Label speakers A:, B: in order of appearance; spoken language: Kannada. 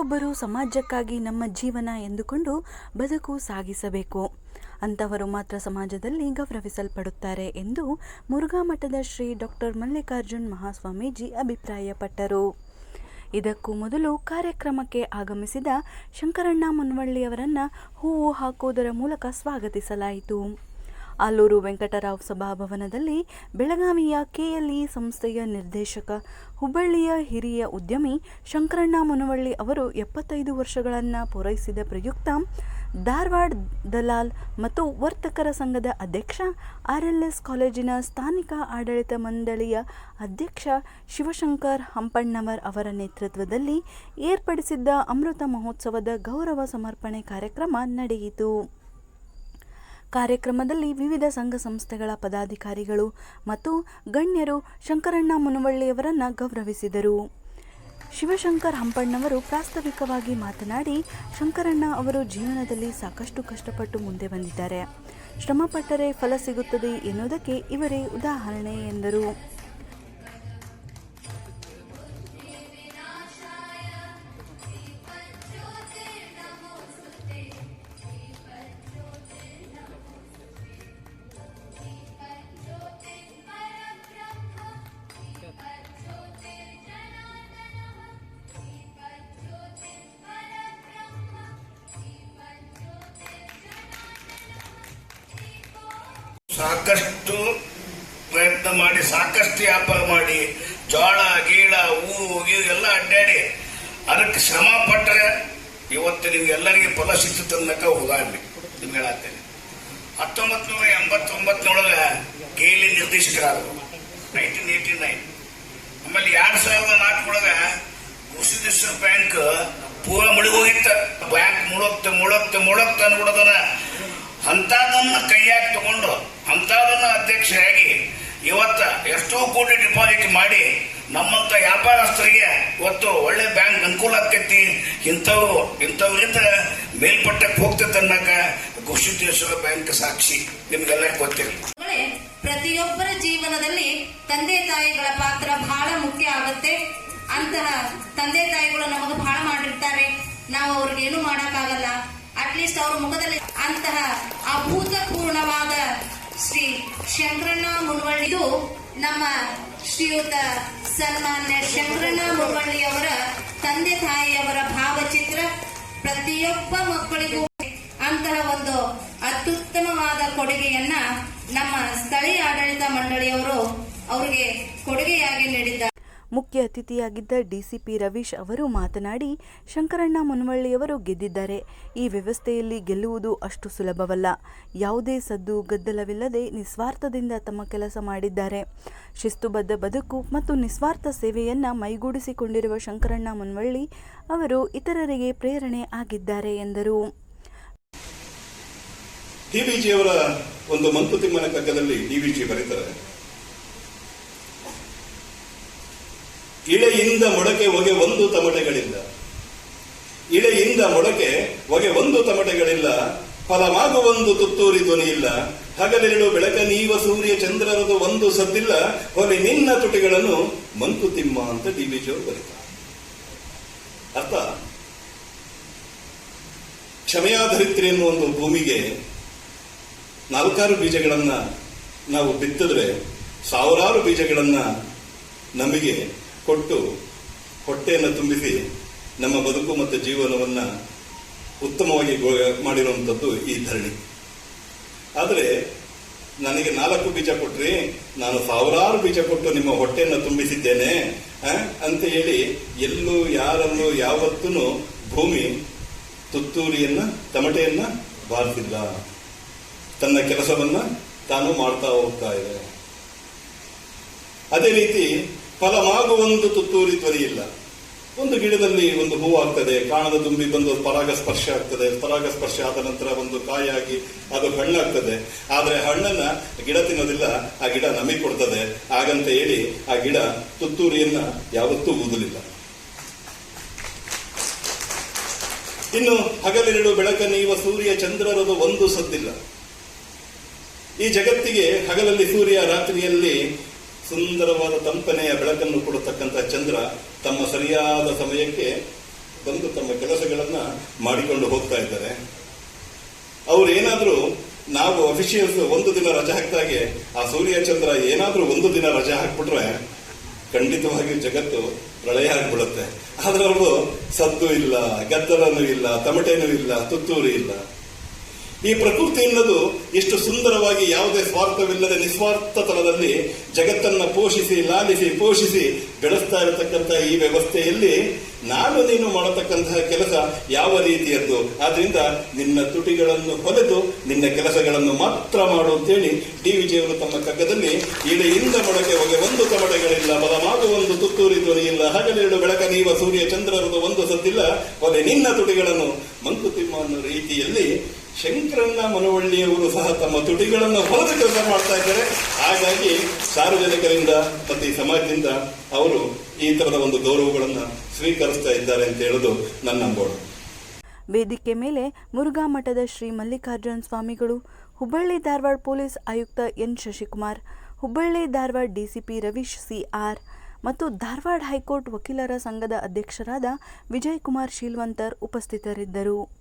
A: ಪ್ರತಿಯೊಬ್ಬರೂ ಸಮಾಜಕ್ಕಾಗಿ ನಮ್ಮ ಜೀವನ ಎಂದುಕೊಂಡು ಬದುಕು ಸಾಗಿಸಬೇಕು. ಅಂಥವರು ಮಾತ್ರ ಸಮಾಜದಲ್ಲಿ ಗೌರವಿಸಲ್ಪಡುತ್ತಾರೆ ಎಂದು ಮುರುಘಾ ಮಠದ ಶ್ರೀ ಡಾಕ್ಟರ್ ಮಲ್ಲಿಕಾರ್ಜುನ್ ಮಹಾಸ್ವಾಮೀಜಿ ಅಭಿಪ್ರಾಯಪಟ್ಟರು. ಇದಕ್ಕೂ ಮೊದಲು ಕಾರ್ಯಕ್ರಮಕ್ಕೆ ಆಗಮಿಸಿದ ಶಂಕರಣ್ಣ ಮುನ್ವಳ್ಳಿಯವರನ್ನು ಹೂವು ಹಾಕುವುದರ ಮೂಲಕ ಸ್ವಾಗತಿಸಲಾಯಿತು. ಆಲೂರು ವೆಂಕಟರಾವ್ ಸಭಾಭವನದಲ್ಲಿ ಬೆಳಗಾವಿಯ ಕೆಎಲ್ಇ ಸಂಸ್ಥೆಯ ನಿರ್ದೇಶಕ ಹುಬ್ಬಳ್ಳಿಯ ಹಿರಿಯ ಉದ್ಯಮಿ ಶಂಕರಣ್ಣ ಮುನವಳ್ಳಿ ಅವರು ಎಪ್ಪತ್ತೈದು ವರ್ಷಗಳನ್ನು ಪೂರೈಸಿದ ಪ್ರಯುಕ್ತ ಧಾರವಾಡ ದಲಾಲ್ ಮತ್ತು ವರ್ತಕರ ಸಂಘದ ಅಧ್ಯಕ್ಷ ಆರ್ಎಲ್ಎಸ್ ಕಾಲೇಜಿನ ಸ್ಥಾನಿಕ ಆಡಳಿತ ಮಂಡಳಿಯ ಅಧ್ಯಕ್ಷ ಶಿವಶಂಕರ್ ಹಂಪಣ್ಣವರ್ ಅವರ ನೇತೃತ್ವದಲ್ಲಿ ಏರ್ಪಡಿಸಿದ್ದ ಅಮೃತ ಮಹೋತ್ಸವದ ಗೌರವ ಸಮರ್ಪಣೆ ಕಾರ್ಯಕ್ರಮ ನಡೆಯಿತು. ಕಾರ್ಯಕ್ರಮದಲ್ಲಿ ವಿವಿಧ ಸಂಘ ಸಂಸ್ಥೆಗಳ ಪದಾಧಿಕಾರಿಗಳು ಮತ್ತು ಗಣ್ಯರು ಶಂಕರಣ್ಣ ಮುನವಳ್ಳಿಯವರನ್ನು ಗೌರವಿಸಿದರು. ಶಿವಶಂಕರ್ ಹಂಪಣ್ಣವರು ಪ್ರಾಸ್ತಾವಿಕವಾಗಿ ಮಾತನಾಡಿ, ಶಂಕರಣ್ಣ ಅವರು ಜೀವನದಲ್ಲಿ ಸಾಕಷ್ಟು ಕಷ್ಟಪಟ್ಟು ಮುಂದೆ ಬಂದಿದ್ದಾರೆ. ಶ್ರಮಪಟ್ಟರೆ ಫಲ ಸಿಗುತ್ತದೆ ಎನ್ನುವುದಕ್ಕೆ ಇವರೇ ಉದಾಹರಣೆ ಎಂದರು.
B: ಸಾಕಷ್ಟು ಪ್ರಯತ್ನ ಮಾಡಿ, ಸಾಕಷ್ಟು ವ್ಯಾಪಾರ ಮಾಡಿ, ಜೋಳ, ಗೀಳ, ಹೂವು, ಗೀವು ಎಲ್ಲ ಅಡ್ಡಾಡಿ. ಅದಕ್ಕೆ ಶ್ರಮ ಪಟ್ಟರೆ ಇವತ್ತು ನಿಮ್ಗೆಲ್ಲರಿಗೆ ಫಲ ಸಿಕ್ತದೆ ಅನ್ನಕ ಉದಾಹರಣೆ. ನಿಮ್ಗೆ ಹೇಳತ್ತೇನೆ. ಹತ್ತೊಂಬತ್ ನೂರ ಎಂಬತ್ತೊಂಬತ್ತನೊಳಗ ಕೇಲಿ ನಿರ್ದೇಶಕರಾದರು. Nineteen eighty nine. ಆಮೇಲೆ ಎರಡ್ ಸಾವಿರದ ನಾಲ್ಕೊಳಗ ಕೃಷಿ ಬ್ಯಾಂಕ್ ಪೂರ ಮುಳುಗೋಗಿತ್ತ. ಬ್ಯಾಂಕ್ ಮುಳುಗ್ತ ಮುಳುಗ್ತ ಮುಳುಗ್ತ ಅನ್ಬಿಡೋದನ್ನ ಅಂತದನ್ನ ಕೈಯಾಗಿ ತಗೊಂಡು ಅಂತದನ್ನ ಅಧ್ಯಕ್ಷರಾಗಿ ಇವತ್ತ ಎಷ್ಟೋ ಕೋಟಿ ಡಿಪಾಸಿಟ್ ಮಾಡಿ ನಮ್ಮಂತ ವ್ಯಾಪಾರಸ್ಥರಿಗೆ ಇವತ್ತು ಒಳ್ಳೆ ಬ್ಯಾಂಕ್ ಅನುಕೂಲ ಆಕೈತಿ ಇಂಥವ್ರು ಇಂಥವ್ರಿಂದ ಮೇಲ್ಪಟ್ಟಕ್ಕೆ ಹೋಗ್ತೈತೆ ಅನ್ನಕ ಘೋಷಿತೇಶ್ವರ ಬ್ಯಾಂಕ್ ಸಾಕ್ಷಿ ನಿಮ್ಗೆಲ್ಲ
C: ಗೊತ್ತಿಲ್ಲ ಪ್ರತಿಯೊಬ್ಬರ ಜೀವನದಲ್ಲಿ ತಂದೆ ತಾಯಿಗಳ ಪಾತ್ರ ಬಹಳ ಮುಖ್ಯ ಆಗುತ್ತೆ. ಅಂತಹ ತಂದೆ ತಾಯಿಗಳು ನಮಗೆ ಬಹಳ ಮಾಡಿರ್ತಾರೆ. ನಾವು ಅವ್ರಿಗೆ ಏನು ಮಾಡಕ್ಕಾಗಲ್ಲ. ಅಟ್ಲೀಸ್ಟ್ ಅವರ ಮುಖದಲ್ಲಿ ಅಂತಹ ಅಭೂತಪೂರ್ಣವಾದ ಶ್ರೀ ಶಂಕರಣ್ಣ ಮುನ್ವಳ್ಳಿದು ನಮ್ಮ ಶ್ರೀಯುತ ಸನ್ಮಾನ್ಯ ಶಂಕರಣ್ಣ ಮುನ್ವಳ್ಳಿಯವರ ತಂದೆ ತಾಯಿಯವರ ಭಾವಚಿತ್ರ. ಪ್ರತಿಯೊಬ್ಬ ಮಕ್ಕಳಿಗೂ ಅಂತಹ ಒಂದು ಅತ್ಯುತ್ತಮವಾದ ಕೊಡುಗೆಯನ್ನ ನಮ್ಮ ಸ್ಥಳೀಯ ಆಡಳಿತ ಮಂಡಳಿಯವರು ಅವರಿಗೆ ಕೊಡುಗೆಯಾಗಿ ನೀಡಿದ್ದಾರೆ.
A: ಮುಖ್ಯ ಅತಿಥಿಯಾಗಿದ್ದ ಡಿಸಿಪಿ ರವೀಶ್ ಅವರು ಮಾತನಾಡಿ, ಶಂಕರಣ್ಣ ಮುನವಳ್ಳಿಯವರು ಗೆದ್ದಿದ್ದಾರೆ. ಈ ವ್ಯವಸ್ಥೆಯಲ್ಲಿ ಗೆಲ್ಲುವುದು ಅಷ್ಟು ಸುಲಭವಲ್ಲ. ಯಾವುದೇ ಸದ್ದು ಗದ್ದಲವಿಲ್ಲದೆ ನಿಸ್ವಾರ್ಥದಿಂದ ತಮ್ಮ ಕೆಲಸ ಮಾಡಿದ್ದಾರೆ. ಶಿಸ್ತುಬದ್ಧ ಬದುಕು ಮತ್ತು ನಿಸ್ವಾರ್ಥ ಸೇವೆಯನ್ನ ಮೈಗೂಡಿಸಿಕೊಂಡಿರುವ ಶಂಕರಣ್ಣ ಮುನ್ವಳ್ಳಿ ಅವರು ಇತರರಿಗೆ ಪ್ರೇರಣೆ ಆಗಿದ್ದಾರೆ ಎಂದರು.
D: ಡಿವಿಜಿಯವರ ಒಂದು ಮಂಕುತಿಮ್ಮನ ಕಗ್ಗದಲ್ಲಿ ಡಿವಿಜಿ ಬರೀತಾರೆ. ಇಳೆಯಿಂದ ಮೊಡಕೆ ಹೊಗೆ ಒಂದು ತಮಟೆಗಳಿಲ್ಲ. ಇಳೆಯಿಂದ ಮೊಡಕೆ ಹೊಗೆ ಒಂದು ತಮಟೆಗಳಿಲ್ಲ. ಫಲವಾಗುವೊಂದು ತುತ್ತೂರಿ ಧ್ವನಿ ಇಲ್ಲ. ಹಗಲಿರಳು ಬೆಳಕ ನೀವ ಸೂರ್ಯ ಚಂದ್ರನದು ಒಂದು ಸದ್ದಿಲ್ಲ. ಹೊಲೆ ನಿನ್ನ ತುಟಿಗಳನ್ನು ಮಂಕುತಿಮ್ಮ ಅಂತ ಡಿವಿಜಿಯವರು ಬರೀತಾರೆ. ಅರ್ಥ? ಕ್ಷಮೆಯಾಧರಿತ್ರಿ ಎನ್ನುವ ಒಂದು ಭೂಮಿಗೆ ನಾಲ್ಕಾರು ಬೀಜಗಳನ್ನ ನಾವು ಬಿತ್ತಿದ್ರೆ ಸಾವಿರಾರು ಬೀಜಗಳನ್ನ ನಮಗೆ ಕೊಟ್ಟು ಹೊಟ್ಟೆಯನ್ನು ತುಂಬಿಸಿ ನಮ್ಮ ಬದುಕು ಮತ್ತು ಜೀವನವನ್ನ ಉತ್ತಮವಾಗಿ ಮಾಡಿರುವಂಥದ್ದು ಈ ಧರಣಿ. ಆದರೆ ನನಗೆ ನಾಲ್ಕು ಬೀಜ ಕೊಟ್ರಿ, ನಾನು ಸಾವಿರಾರು ಬೀಜ ಕೊಟ್ಟು ನಿಮ್ಮ ಹೊಟ್ಟೆಯನ್ನು ತುಂಬಿಸಿದ್ದೇನೆ ಅಂತ ಹೇಳಿ ಎಲ್ಲೂ ಯಾರಲ್ಲೂ ಯಾವತ್ತೂ ಭೂಮಿ ತುತ್ತೂರಿಯನ್ನ, ತಮಟೆಯನ್ನ ಬಾರಿಸಿಲ್ಲ. ತನ್ನ ಕೆಲಸವನ್ನ ತಾನು ಮಾಡ್ತಾ ಹೋಗ್ತಾ ಇದೆ. ಅದೇ ರೀತಿ ಫಲವಾಗುವೊಂದು ತುತ್ತೂರಿ ಧ್ವನಿ ಇಲ್ಲ. ಒಂದು ಗಿಡದಲ್ಲಿ ಒಂದು ಹೂ ಆಗ್ತದೆ, ಕಾಣದ ತುಂಬಿ ಬಂದು ಪರಾಗ ಸ್ಪರ್ಶ ಆಗ್ತದೆ. ಪರಾಗ ಸ್ಪರ್ಶ ಆದ ನಂತರ ಒಂದು ಕಾಯಾಗಿ ಅದು ಹಣ್ಣಾಗ್ತದೆ. ಆದರೆ ಹಣ್ಣನ್ನ ಗಿಡ ತಿನ್ನೋದಿಲ್ಲ, ಆ ಗಿಡ ನಮಗೆ ಕೊಡ್ತದೆ. ಹಾಗಂತ ಹೇಳಿ ಆ ಗಿಡ ತುತ್ತೂರಿಯನ್ನ ಯಾವತ್ತೂ ಊದಲಿಲ್ಲ. ಇನ್ನು ಹಗಲಿರುಳು ಬೆಳಕ ನೀವ ಸೂರ್ಯ ಚಂದ್ರರದು ಒಂದು ಸದ್ದಿಲ್ಲ. ಈ ಜಗತ್ತಿಗೆ ಹಗಲಲ್ಲಿ ಸೂರ್ಯ, ರಾತ್ರಿಯಲ್ಲಿ ಸುಂದರವಾದ ತಂಪನೆಯ ಬೆಳಕನ್ನು ಕೊಡತಕ್ಕಂಥ ಚಂದ್ರ ತಮ್ಮ ಸರಿಯಾದ ಸಮಯಕ್ಕೆ ಬಂದು ತಮ್ಮ ಕೆಲಸಗಳನ್ನ ಮಾಡಿಕೊಂಡು ಹೋಗ್ತಾ ಇದ್ದಾರೆ. ಅವ್ರು ಏನಾದರೂ ನಾವು ಅಫಿಷಿಯಲ್ಸ್ ಒಂದು ದಿನ ರಜೆ ಹಾಕಿದಾಗೆ ಆ ಸೂರ್ಯ ಚಂದ್ರ ಏನಾದರೂ ಒಂದು ದಿನ ರಜೆ ಹಾಕ್ಬಿಟ್ರೆ ಖಂಡಿತವಾಗಿ ಜಗತ್ತು ಪ್ರಳಯ ಆಗ್ಬಿಡುತ್ತೆ. ಆದ್ರೆ ಅವರು ಸದ್ದು ಇಲ್ಲ, ಗದ್ದಲನೂ ಇಲ್ಲ, ತಮಟೆನೂ ಇಲ್ಲ, ತುತ್ತೂರಿ ಇಲ್ಲ. ಈ ಪ್ರಕೃತಿ ಎನ್ನುವುದು ಎಷ್ಟು ಸುಂದರವಾಗಿ ಯಾವುದೇ ಸ್ವಾರ್ಥವಿಲ್ಲದೆ ನಿಸ್ವಾರ್ಥ ತಲದಲ್ಲಿ ಜಗತ್ತನ್ನ ಪೋಷಿಸಿ, ಲಾಲಿಸಿ, ಪೋಷಿಸಿ ಬೆಳೆಸ್ತಾ ಇರತಕ್ಕಂತಹ ಈ ವ್ಯವಸ್ಥೆಯಲ್ಲಿ ನಾನು ನೀನು ಮಾಡತಕ್ಕಂತಹ ಕೆಲಸ ಯಾವ ರೀತಿಯದ್ದು? ಆದ್ರಿಂದ ನಿನ್ನ ತುಟಿಗಳನ್ನು ಹೊಲೆದು ನಿನ್ನ ಕೆಲಸಗಳನ್ನು ಮಾತ್ರ ಮಾಡು ಅಂತೇಳಿ ಡಿ ವಿಜಯವರು ತಮ್ಮ ಕಗ್ಗದಲ್ಲಿ ಇಡೆಯಿಂದ ಮೊಳಕೆ ಹೊಗೆ ಒಂದು ಕಮಟಗಳಿಲ್ಲ ಬಲಮಾಗು ಒಂದು ತುತ್ತೂರಿ ಇಲ್ಲ, ಹಗಲಿರುಳು ಬೆಳಕ ನೀವ ಸೂರ್ಯ ಚಂದ್ರರದು ಒಂದು ಸದ್ದಿಲ್ಲ ಹೊಲೆ ನಿನ್ನ ತುಟಿಗಳನ್ನು. ಮಂಕುತಿಮ್ಮ ಅನ್ನೋ ರೀತಿಯಲ್ಲಿ ಶಂಕರಣ್ಣ ಮನವಳ್ಳಿಯವರು ಸಹ ತಮ್ಮ ತುಟಿಗಳನ್ನು ಹೊರದ ಕೆಲಸ ಮಾಡ್ತಾ ಇದ್ದಾರೆ. ಹಾಗಾಗಿ ಸಾರ್ವಜನಿಕರಿಂದ ಮತ್ತೆ ಈ ಸಮಾಜದಿಂದ ಅವರು ಈ ತರದ ಒಂದು ಗೌರವಗಳನ್ನ ಸ್ವೀಕರಿಸ್ತಾ ಇದ್ದಾರೆ ಅಂತ ಹೇಳೋದು ನನ್ನ ಅಂಬೋಣ
A: ವೇದಿಕೆ ಮೇಲೆ ಮುರುಘಾ ಮಠದ ಶ್ರೀ ಮಲ್ಲಿಕಾರ್ಜುನ ಸ್ವಾಮಿಗಳು, ಹುಬ್ಬಳ್ಳಿ ಧಾರವಾಡ ಪೊಲೀಸ್ ಆಯುಕ್ತ N Shashikumar, Hubballi Dharwad DCP Ravish C R ಮತ್ತು ಧಾರವಾಡ ಹೈಕೋರ್ಟ್ ವಕೀಲರ ಸಂಘದ ಅಧ್ಯಕ್ಷರಾದ ವಿಜಯ್ ಕುಮಾರ್ ಶೀಲ್ವಂತರ್ ಉಪಸ್ಥಿತರಿದ್ದರು.